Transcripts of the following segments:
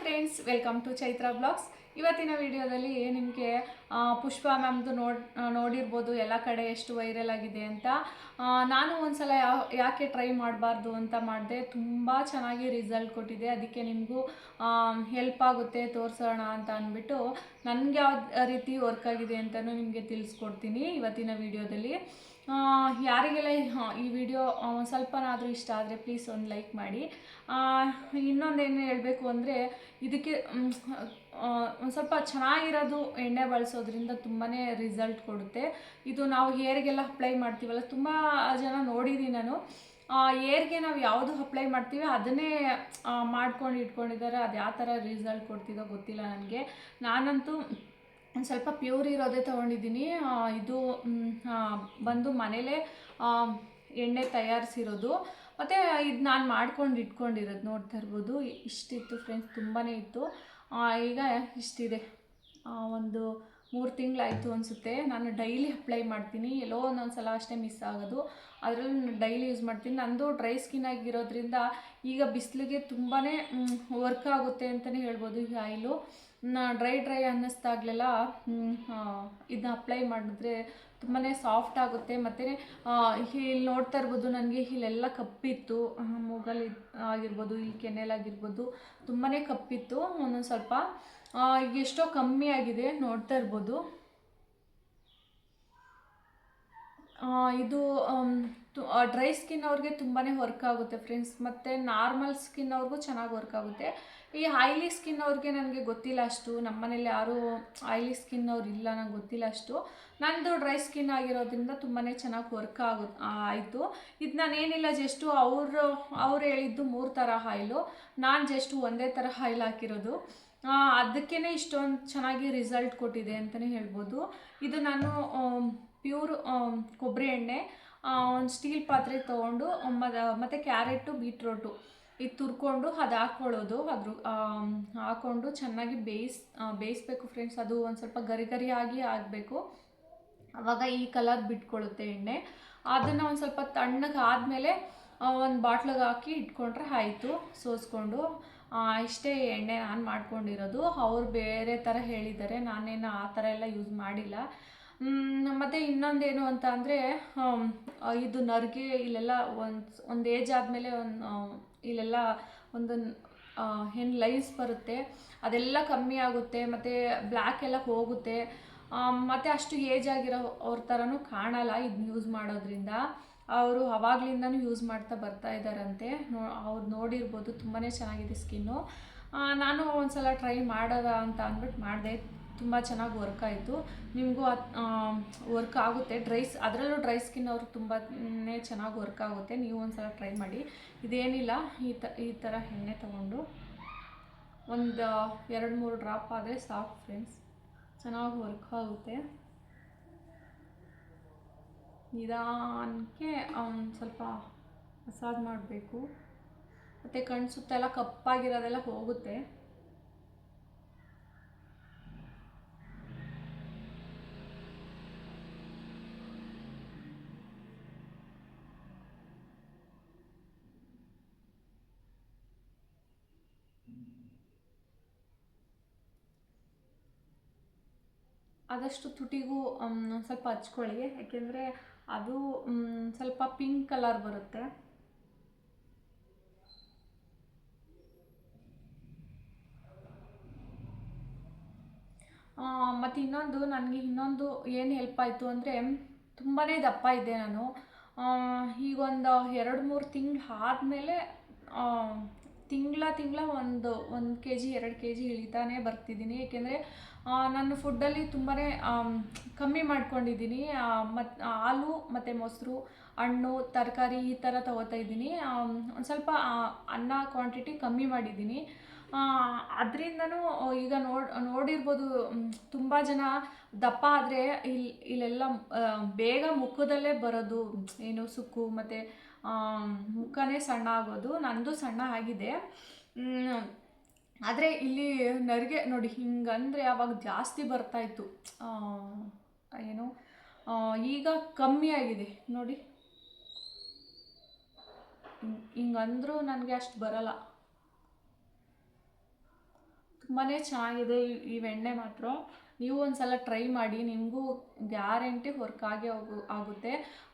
Friends welcome to Chaitra blogs ಇವತ್ತಿನ ವಿಡಿಯೋದಲ್ಲಿ ನಿಮಗೆ ಪುಷ್ಪ ಮ್ಯಾಮ್ದು ನೋಡ್ ನೋಡಿರ್ಬೋದು, ಎಲ್ಲ ಕಡೆ ಎಷ್ಟು ವೈರಲ್ ಆಗಿದೆ ಅಂತ. ನಾನು ಒಂದ್ಸಲ ಯಾವ ಯಾಕೆ ಟ್ರೈ ಮಾಡಬಾರ್ದು ಅಂತ ಮಾಡಿದೆ, ತುಂಬ ಚೆನ್ನಾಗಿ ರಿಸಲ್ಟ್ ಕೊಟ್ಟಿದೆ. ಅದಕ್ಕೆ ನಿಮಗೂ ಹೆಲ್ಪ್ ಆಗುತ್ತೆ, ತೋರಿಸೋಣ ಅಂತ ಅಂದ್ಬಿಟ್ಟು ನನಗೆ ಯಾವ ರೀತಿ ವರ್ಕ್ ಆಗಿದೆ ಅಂತಲೂ ನಿಮಗೆ ತಿಳಿಸ್ಕೊಡ್ತೀನಿ ಇವತ್ತಿನ ವಿಡಿಯೋದಲ್ಲಿ. ಯಾರಿಗೆಲ್ಲ ಈ- ವಿಡಿಯೋ ಸ್ವಲ್ಪನಾದರೂ ಇಷ್ಟ ಆದರೆ ಪ್ಲೀಸ್ ಒಂದು ಲೈಕ್ ಮಾಡಿ. ಇನ್ನೊಂದೇನು ಹೇಳಬೇಕು ಅಂದರೆ, ಇದಕ್ಕೆ ಒಂದು ಸ್ವಲ್ಪ ಚೆನ್ನಾಗಿರೋದು ಎಣ್ಣೆ ಬಳಸೋದ್ರಿಂದ ತುಂಬಾ ರಿಸಲ್ಟ್ ಕೊಡುತ್ತೆ. ಇದು ನಾವು ಹೇರ್ಗೆಲ್ಲ ಅಪ್ಲೈ ಮಾಡ್ತೀವಲ್ಲ, ತುಂಬ ಜನ ನೋಡಿದ್ದೀನಿ ನಾನು. ಏರ್ಗೆ ನಾವು ಯಾವುದು ಅಪ್ಲೈ ಮಾಡ್ತೀವಿ, ಅದನ್ನೇ ಮಾಡ್ಕೊಂಡು ಇಟ್ಕೊಂಡಿದ್ದಾರೆ. ಅದು ಯಾವ ಥರ ರಿಸಲ್ಟ್ ಕೊಡ್ತಿದೋ ಗೊತ್ತಿಲ್ಲ ನನಗೆ. ನಾನಂತೂ ಒಂದು ಸ್ವಲ್ಪ ಪ್ಯೂರ್ ಇರೋದೇ ತೊಗೊಂಡಿದ್ದೀನಿ. ಇದು ಬಂದು ಮನೇಲೇ ಎಣ್ಣೆ ತಯಾರಿಸಿರೋದು. ಮತ್ತು ಇದು ನಾನು ಮಾಡ್ಕೊಂಡು ಇಟ್ಕೊಂಡಿರೋದು ನೋಡ್ತಾ ಇರ್ಬೋದು. ಇಷ್ಟಿತ್ತು ಫ್ರೆಂಡ್ಸ್ ತುಂಬಾ ಇತ್ತು. ಈಗ ಇಷ್ಟಿದೆ. ಒಂದು ಮೂರು ತಿಂಗಳಾಯಿತು ಅನಿಸುತ್ತೆ. ನಾನು ಡೈಲಿ ಅಪ್ಲೈ ಮಾಡ್ತೀನಿ. ಎಲ್ಲೋ ಒಂದೊಂದು ಸಲ ಅಷ್ಟೇ ಮಿಸ್ ಆಗೋದು. ಅದರಲ್ಲಿ ನಾನು ಡೈಲಿ ಯೂಸ್ ಮಾಡ್ತೀನಿ. ನಂದು ಡ್ರೈ ಸ್ಕಿನ್ ಆಗಿರೋದ್ರಿಂದ ಈಗ ಬಿಸಿಲಿಗೆ ತುಂಬಾ ವರ್ಕ್ ಆಗುತ್ತೆ ಅಂತಲೇ ಹೇಳ್ಬೋದು ಈ ಆಯಿಲು ಡ್ರೈ ಡ್ರೈ ಅನ್ನಿಸ್ದಾಗಲೆಲ್ಲ ಇದನ್ನ ಅಪ್ಲೈ ಮಾಡಿದ್ರೆ ತುಂಬಾ ಸಾಫ್ಟ್ ಆಗುತ್ತೆ. ಮತ್ತು ಇಲ್ಲಿ ನೋಡ್ತಾ ಇರ್ಬೋದು ನನಗೆ ಇಲ್ಲೆಲ್ಲ ಕಪ್ಪಿತ್ತು. ಮೂಗಲ್ಲಿ ಆಗಿರ್ಬೋದು, ಇಲ್ಲಿ ಕೆನೆಲಾಗಿರ್ಬೋದು ತುಂಬಾ ಕಪ್ಪಿತ್ತು. ಒಂದೊಂದು ಸ್ವಲ್ಪ ಈಗ ಎಷ್ಟೋ ಕಮ್ಮಿ ಆಗಿದೆ ನೋಡ್ತಾ ಇರ್ಬೋದು. ಇದು ಡ್ರೈ ಸ್ಕಿನ್ ಅವ್ರಿಗೆ ತುಂಬಾ ವರ್ಕ್ ಆಗುತ್ತೆ ಫ್ರೆಂಡ್ಸ್ ಮತ್ತು ನಾರ್ಮಲ್ ಸ್ಕಿನ್ ಅವ್ರಿಗೂ ಚೆನ್ನಾಗಿ ವರ್ಕ್ ಆಗುತ್ತೆ. ಈ ಆಯ್ಲಿ ಸ್ಕಿನ್ ಅವ್ರಿಗೆ ನನಗೆ ಗೊತ್ತಿಲ್ಲ ಅಷ್ಟು. ನಮ್ಮನೇಲಿ ಯಾರೂ ಆಯ್ಲಿ ಸ್ಕಿನ್ ಅವ್ರು ಇಲ್ಲ, ನಂಗೆ ಗೊತ್ತಿಲ್ಲ ಅಷ್ಟು. ನಂದು ಡ್ರೈ ಸ್ಕಿನ್ ಆಗಿರೋದ್ರಿಂದ ತುಂಬಾ ಚೆನ್ನಾಗಿ ವರ್ಕ್ ಆಗೋ ಆಯಿತು. ಇದು ನಾನು ಏನಿಲ್ಲ ಜಸ್ಟು ಅವರು, ಅವ್ರು ಹೇಳಿದ್ದು ಮೂರು ಥರ ಆಯ್ಲು ನಾನು ಜಸ್ಟು ಒಂದೇ ಥರ ಆಯಿಲ್ ಹಾಕಿರೋದು. ಅದಕ್ಕೇ ಇಷ್ಟೊಂದು ಚೆನ್ನಾಗಿ ರಿಸಲ್ಟ್ ಕೊಟ್ಟಿದೆ ಅಂತಲೇ ಹೇಳ್ಬೋದು. ಇದು ನಾನು ಪ್ಯೂರ್ ಕೊಬ್ಬರಿ ಎಣ್ಣೆ ಒಂದು ಸ್ಟೀಲ್ ಪಾತ್ರೆ ತೊಗೊಂಡು ಮತ್ತು ಕ್ಯಾರೆಟು ಬೀಟ್ರೋಟು ಇದು ತುರ್ಕೊಂಡು ಅದು ಹಾಕ್ಕೊಳ್ಳೋದು, ಅದ್ರ ಹಾಕ್ಕೊಂಡು ಚೆನ್ನಾಗಿ ಬೇಯಿಸ್ ಬೇಯಿಸ್ಬೇಕು ಫ್ರೆಂಡ್ಸ್ ಅದು ಒಂದು ಸ್ವಲ್ಪ ಗರಿ ಗರಿಯಾಗಿ ಆಗಬೇಕು. ಆವಾಗ ಈ ಕಲರ್ ಬಿಟ್ಕೊಳ್ಳುತ್ತೆ ಎಣ್ಣೆ. ಅದನ್ನು ಒಂದು ಸ್ವಲ್ಪ ತಣ್ಣಗೆ ಆದಮೇಲೆ ಒಂದು ಬಾಟ್ಲಿಗೆ ಹಾಕಿ ಇಟ್ಕೊಂಡ್ರೆ ಆಯಿತು, ಸೋಸ್ಕೊಂಡು. ಇಷ್ಟೇ ಎಣ್ಣೆ ನಾನು ಮಾಡ್ಕೊಂಡಿರೋದು. ಅವ್ರು ಬೇರೆ ಥರ ಹೇಳಿದ್ದಾರೆ. ನಾನೇನು ಆ ಥರ ಎಲ್ಲ ಯೂಸ್ ಮಾಡಿಲ್ಲ. ಮತ್ತೆ ಇನ್ನೊಂದೇನು ಅಂತ ಅಂದರೆ ಇದು ನರ್ಗೆ ಇಲ್ಲೆಲ್ಲ ಒಂದು ಒಂದು ಏಜ್ ಆದಮೇಲೆ ಒಂದು ಇಲ್ಲೆಲ್ಲ ಒಂದು ಏನು ಲೈಸ್ ಬರುತ್ತೆ. ಅದೆಲ್ಲ ಕಮ್ಮಿ ಆಗುತ್ತೆ, ಮತ್ತು ಬ್ಲ್ಯಾಕ್ ಎಲ್ಲ ಹೋಗುತ್ತೆ. ಮತ್ತು ಅಷ್ಟು ಏಜ್ ಆಗಿರೋ ಅವ್ರ ಥರನೂ ಕಾಣಲ್ಲ ಇದನ್ನ ಯೂಸ್ ಮಾಡೋದ್ರಿಂದ. ಅವರು ಅವಾಗ್ಲಿಂದನೂ ಯೂಸ್ ಮಾಡ್ತಾ ಬರ್ತಾ ಇದ್ದಾರಂತೆ. ನೋ, ಅವ್ರು ನೋಡಿರ್ಬೋದು ತುಂಬಾ ಚೆನ್ನಾಗಿದೆ ಸ್ಕಿನ್ನು. ನಾನು ಒಂದು ಸಲ ಟ್ರೈ ಮಾಡೋದ ಅಂತ ಅಂದ್ಬಿಟ್ಟು ಮಾಡಿದೆ ತುಂಬ ಚೆನ್ನಾಗಿ ವರ್ಕ್ ಆಯಿತು. ನಿಮಗೂ ವರ್ಕ್ ಆಗುತ್ತೆ. ಡ್ರೈಸ್ ಅದರಲ್ಲೂ ಡ್ರೈ ಸ್ಕಿನ್ ಅವ್ರು ತುಂಬಾ ಚೆನ್ನಾಗಿ ವರ್ಕ್ ಆಗುತ್ತೆ. ನೀವು ಒಂದು ಸಲ ಟ್ರೈ ಮಾಡಿ. ಇದೇನಿಲ್ಲ, ಈ ತ, ಈ ಥರ ಎಣ್ಣೆ ತೊಗೊಂಡು. ಒಂದು ಎರಡು, ಮೂರು ಡ್ರಾಪ್ ಆದರೆ ಸಾಕು ಫ್ರೆಂಡ್ಸ್ ಚೆನ್ನಾಗಿ ವರ್ಕ್ ಆಗುತ್ತೆ. ನಿಧಾನಕ್ಕೆ ಸ್ವಲ್ಪ ಮಸಾಜ್ ಮಾಡಬೇಕು. ಮತ್ತು ಕಣ್ಣು ಸುತ್ತೆಲ್ಲ ಕಪ್ಪಾಗಿರೋದೆಲ್ಲ ಹೋಗುತ್ತೆ. ಆದಷ್ಟು ತುಟಿಗೂ ಸ್ವಲ್ಪ ಹಚ್ಕೊಳ್ಳಿ. ಯಾಕೆಂದರೆ ಅದು ಸ್ವಲ್ಪ ಪಿಂಕ್ ಕಲರ್ ಬರುತ್ತೆ. ಮತ್ತು ಇನ್ನೊಂದು, ನನಗೆ ಇನ್ನೊಂದು ಏನು ಹೆಲ್ಪ್ ಆಯಿತು ಅಂದರೆ ತುಂಬಾ ದಪ್ಪ ಇದ್ದೆ ನಾನು. ಈಗೊಂದು ಎರಡು ಮೂರು ತಿಂಗಳು ಆದಮೇಲೆ ತಿಂಗಳ ತಿಂಗಳ ಒಂದು ಒಂದು ಕೆ ಜಿ ಎರಡು ಕೆ ಜಿ ಇಳಿತಾನೆ ಬರ್ತಿದ್ದೀನಿ. ಏಕೆಂದರೆ ನಾನು ಫುಡ್ಡಲ್ಲಿ ತುಂಬಾ ಕಮ್ಮಿ ಮಾಡ್ಕೊಂಡಿದ್ದೀನಿ. ಮತ್ತು ಹಾಲು ಮತ್ತು ಮೊಸರು, ಹಣ್ಣು, ತರಕಾರಿ ಈ ಥರ ತೊಗೋತಾ ಇದ್ದೀನಿ. ಒಂದು ಸ್ವಲ್ಪ ಅನ್ನ ಕ್ವಾಂಟಿಟಿ ಕಮ್ಮಿ ಮಾಡಿದ್ದೀನಿ. ಅದರಿಂದನೂ ಈಗ ನೋಡ್, ನೋಡಿರ್ಬೋದು ತುಂಬ ಜನ ದಪ್ಪ ಆದರೆ ಇಲ್ಲಿ ಇಲ್ಲೆಲ್ಲ ಬೇಗ ಮುಖದಲ್ಲೇ ಬರೋದು, ಏನು ಸುಕ್ಕು ಮತ್ತು ಮುಖನೇ ಸಣ್ಣ ಆಗೋದು. ನಂದು ಸಣ್ಣ ಆಗಿದೆ. ಆದರೆ ಇಲ್ಲಿ ನರಿಗೆ ನೋಡಿ, ಹಿಂಗಂದರೆ ಅವಾಗ ಜಾಸ್ತಿ ಬರ್ತಾಯಿತ್ತು ಏನು? ಈಗ ಕಮ್ಮಿ ಆಗಿದೆ. ನೋಡಿ. ಹಿಂಗಂದ್ರೂ ನನಗೆ ಅಷ್ಟು ಬರಲ್ಲ. ತುಂಬಾ ಚೆನ್ನಾಗಿದೆ ಈ ಎಣ್ಣೆ ಮಾತ್ರ. ನೀವು ಒಂದ್ಸಲ ಟ್ರೈ ಮಾಡಿ ನಿಮಗೂ ಗ್ಯಾರಂಟಿ ವರ್ಕ್ ಆಗೇ ಹೋಗು ಆಗುತ್ತೆ.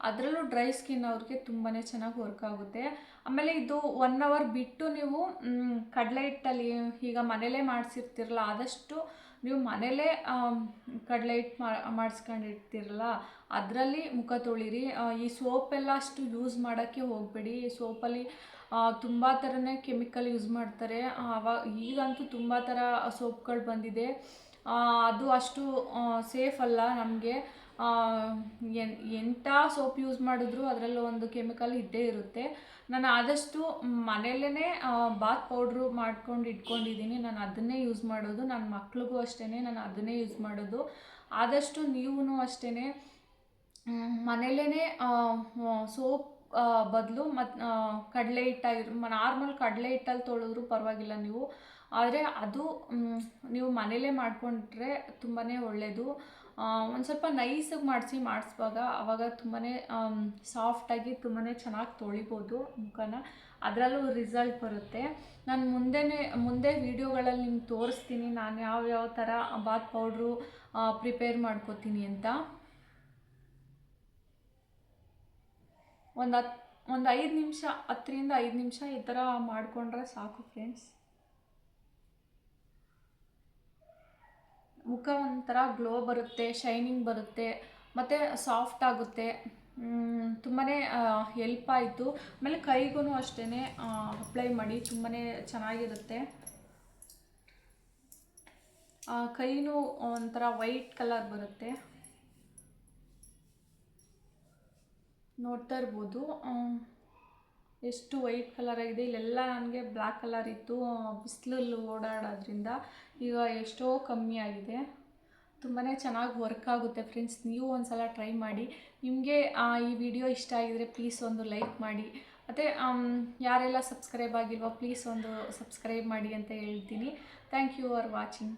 ಅದರಲ್ಲೂ ಡ್ರೈ ಸ್ಕಿನ್ ಅವ್ರಿಗೆ ತುಂಬಾ ಚೆನ್ನಾಗಿ ವರ್ಕ್ ಆಗುತ್ತೆ. ಆಮೇಲೆ ಇದು ಒನ್ ಅವರ್ ಬಿಟ್ಟು ನೀವು ಮ್, ಕಡಲೆ ಹಿಟ್ಟಲ್ಲಿ ಈಗ ಮನೇಲೇ ಮಾಡಿಸಿರ್ತಿರಲ್ಲ ಆದಷ್ಟು ನೀವು ಮನೇಲೇ ಕಡಲೆ ಹಿಟ್ಟು ಮಾಡಿಸ್ಕೊಂಡಿರ್ತಿರಲ್ಲ ಅದರಲ್ಲಿ ಮುಖ ತೊಳಿರಿ. ಈ ಸೋಪೆಲ್ಲ ಅಷ್ಟು ಯೂಸ್ ಮಾಡೋಕ್ಕೆ ಹೋಗಬೇಡಿ. ಈ ಸೋಪಲ್ಲಿ ತುಂಬ ಥರನೇ ಕೆಮಿಕಲ್ ಯೂಸ್ ಮಾಡ್ತಾರೆ. ಅವಾಗ ಈಗಂತೂ ತುಂಬ ಥರ ಸೋಪ್ಗಳು ಬಂದಿದೆ. ಅದು ಅಷ್ಟು ಸೇಫ್ ಅಲ್ಲ ನಮಗೆ. ಎಂಥ ಸೋಪ್ ಯೂಸ್ ಮಾಡಿದ್ರು ಅದರಲ್ಲೂ ಒಂದು ಕೆಮಿಕಲ್ ಇದ್ದೇ ಇರುತ್ತೆ. ನಾನು ಆದಷ್ಟು ಮನೆಯಲ್ಲೇ ಬಾತ್ ಪೌಡ್ರು ಮಾಡ್ಕೊಂಡು ಇಟ್ಕೊಂಡಿದ್ದೀನಿ. ನಾನು ಅದನ್ನೇ ಯೂಸ್ ಮಾಡೋದು. ನನ್ನ ಮಕ್ಳಿಗೂ ಅಷ್ಟೇ ನಾನು ಅದನ್ನೇ ಯೂಸ್ ಮಾಡೋದು. ಆದಷ್ಟು ನೀವೂ ಅಷ್ಟೇ ಮನೆಯಲ್ಲೇ ಸೋಪ್ ಬದಲು ಮತ್ತು ಕಡಲೆ ಹಿಟ್ಟಾಗಿರ್ ನಾರ್ಮಲ್ ಕಡಲೆ ಹಿಟ್ಟಲ್ಲಿ ತೊಳೆದ್ರು ಪರವಾಗಿಲ್ಲ ನೀವು. ಆದರೆ ಅದು ನೀವು ಮನೇಲೇ ಮಾಡಿಕೊಂಡ್ರೆ ತುಂಬಾ ಒಳ್ಳೆಯದು ಒಂದು ಸ್ವಲ್ಪ ನೈಸಾಗಿ ಮಾಡಿಸಿ, ಮಾಡಿಸುವಾಗ ಆವಾಗ ತುಂಬಾ ಸಾಫ್ಟಾಗಿ ತುಂಬಾ ಚೆನ್ನಾಗಿ ತೊಳಿಬೋದು ಮುಖನ. ಅದರಲ್ಲೂ ರಿಸಲ್ಟ್ ಬರುತ್ತೆ. ನಾನು ಮುಂದೆನೇ, ಮುಂದೆ ವೀಡಿಯೋಗಳಲ್ಲಿ ನಿಮ್ಗೆ ತೋರಿಸ್ತೀನಿ. ನಾನು ಯಾವ ಯಾವ ಥರ ಬಾತ್ ಪೌಡ್ರು ಪ್ರಿಪೇರ್ ಮಾಡ್ಕೋತೀನಿ ಅಂತ. ಒಂದು ಹತ್ತು ಒಂದು ಐದು ನಿಮಿಷ, ಹತ್ತರಿಂದ ಐದು ನಿಮಿಷ ಈ ಥರ ಮಾಡಿಕೊಂಡ್ರೆ ಸಾಕು ಫ್ರೆಂಡ್ಸ್ ಮುಖ ಒಂಥರ ಗ್ಲೋ ಬರುತ್ತೆ ಶೈನಿಂಗ್ ಬರುತ್ತೆ, ಮತ್ತು ಸಾಫ್ಟ್ ಆಗುತ್ತೆ. ತುಂಬಾ ಹೆಲ್ಪ್ ಆಯಿತು. ಆಮೇಲೆ ಕೈಗೂ ಅಷ್ಟೇ ಅಪ್ಲೈ ಮಾಡಿ ತುಂಬಾ ಚೆನ್ನಾಗಿರುತ್ತೆ. ಕೈನೂ ಒಂಥರ ವೈಟ್ ಕಲರ್ ಬರುತ್ತೆ. ನೋಡ್ತಾ ಇರ್ಬೋದು. ಎಷ್ಟು ವೈಟ್ ಕಲರ್ ಆಗಿದೆ ಇಲ್ಲೆಲ್ಲ ನನಗೆ ಬ್ಲ್ಯಾಕ್ ಕಲರ್ ಇತ್ತು. ಬಿಸಿಲಲ್ಲಿ ಓಡಾಡೋದ್ರಿಂದ ಈಗ ಎಷ್ಟೋ ಕಮ್ಮಿ ಆಗಿದೆ. ತುಂಬಾ ಚೆನ್ನಾಗಿ ವರ್ಕ್ ಆಗುತ್ತೆ ಫ್ರೆಂಡ್ಸ್ ನೀವು ಒಂದು ಸಲ ಟ್ರೈ ಮಾಡಿ. ನಿಮಗೆ ಈ ವಿಡಿಯೋ ಇಷ್ಟ ಆಗಿದರೆ ಪ್ಲೀಸ್ ಒಂದು ಲೈಕ್ ಮಾಡಿ. ಮತ್ತು ಯಾರೆಲ್ಲ ಸಬ್ಸ್ಕ್ರೈಬ್ ಆಗಿಲ್ವೋ ಪ್ಲೀಸ್ ಒಂದು ಸಬ್ಸ್ಕ್ರೈಬ್ ಮಾಡಿ ಅಂತ ಹೇಳ್ತೀನಿ. Thank you for watching